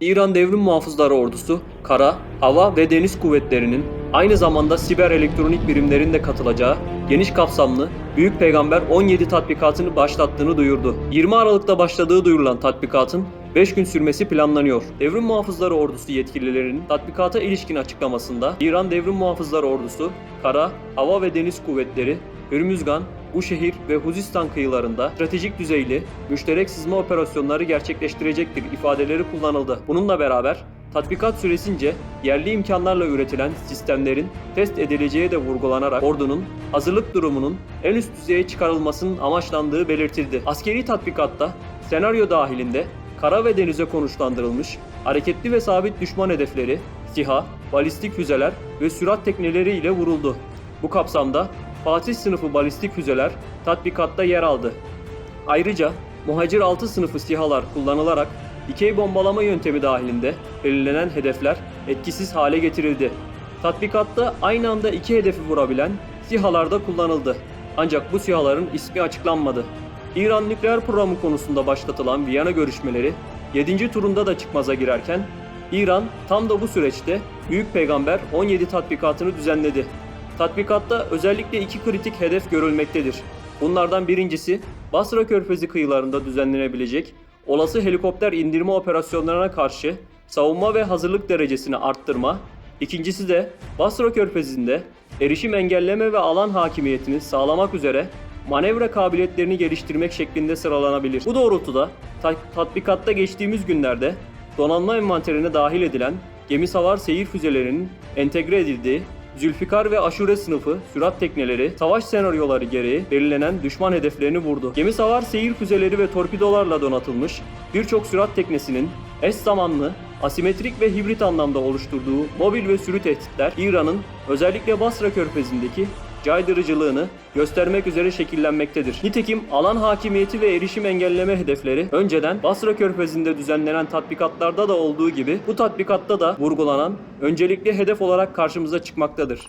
İran Devrim Muhafızları Ordusu, kara, hava ve deniz kuvvetlerinin aynı zamanda siber elektronik birimlerin de katılacağı geniş kapsamlı Büyük Peygamber 17 tatbikatını başlattığını duyurdu. 20 Aralık'ta başladığı duyurulan tatbikatın 5 gün sürmesi planlanıyor. Devrim Muhafızları Ordusu yetkililerinin tatbikata ilişkin açıklamasında İran Devrim Muhafızları Ordusu, kara, hava ve deniz kuvvetleri, Hürmüzgan, bu şehir ve Huzistan kıyılarında stratejik düzeyli müşterek sızma operasyonları gerçekleştirecektir ifadeleri kullanıldı. Bununla beraber tatbikat süresince yerli imkanlarla üretilen sistemlerin test edileceği de vurgulanarak ordunun hazırlık durumunun en üst düzeye çıkarılmasının amaçlandığı belirtildi. Askeri tatbikatta senaryo dahilinde kara ve denize konuşlandırılmış hareketli ve sabit düşman hedefleri, SİHA, balistik füzeler ve sürat tekneleri ile vuruldu. Bu kapsamda Fatih sınıfı balistik füzeler tatbikatta yer aldı. Ayrıca Muhacir 6 sınıfı SİHA'lar kullanılarak dikey bombalama yöntemi dahilinde belirlenen hedefler etkisiz hale getirildi. Tatbikatta aynı anda iki hedefi vurabilen SİHA'lar da kullanıldı. Ancak bu SİHA'ların ismi açıklanmadı. İran nükleer programı konusunda başlatılan Viyana görüşmeleri 7. turunda da çıkmaza girerken İran tam da bu süreçte Büyük Peygamber 17 tatbikatını düzenledi. Tatbikatta özellikle iki kritik hedef görülmektedir. Bunlardan birincisi Basra Körfezi kıyılarında düzenlenebilecek olası helikopter indirme operasyonlarına karşı savunma ve hazırlık derecesini arttırma, ikincisi de Basra Körfezi'nde erişim engelleme ve alan hakimiyetini sağlamak üzere manevra kabiliyetlerini geliştirmek şeklinde sıralanabilir. Bu doğrultuda ta- tatbikatta geçtiğimiz günlerde donanma envanterine dahil edilen gemi savar seyir füzelerinin entegre edildiği Zülfikar ve Aşure sınıfı sürat tekneleri savaş senaryoları gereği belirlenen düşman hedeflerini vurdu. Gemi savar seyir füzeleri ve torpidolarla donatılmış birçok sürat teknesinin eş zamanlı, asimetrik ve hibrit anlamda oluşturduğu mobil ve sürü tehditler İran'ın özellikle Basra körfezindeki caydırıcılığını göstermek üzere şekillenmektedir. Nitekim alan hakimiyeti ve erişim engelleme hedefleri önceden Basra Körfezi'nde düzenlenen tatbikatlarda da olduğu gibi bu tatbikatta da vurgulanan öncelikli hedef olarak karşımıza çıkmaktadır.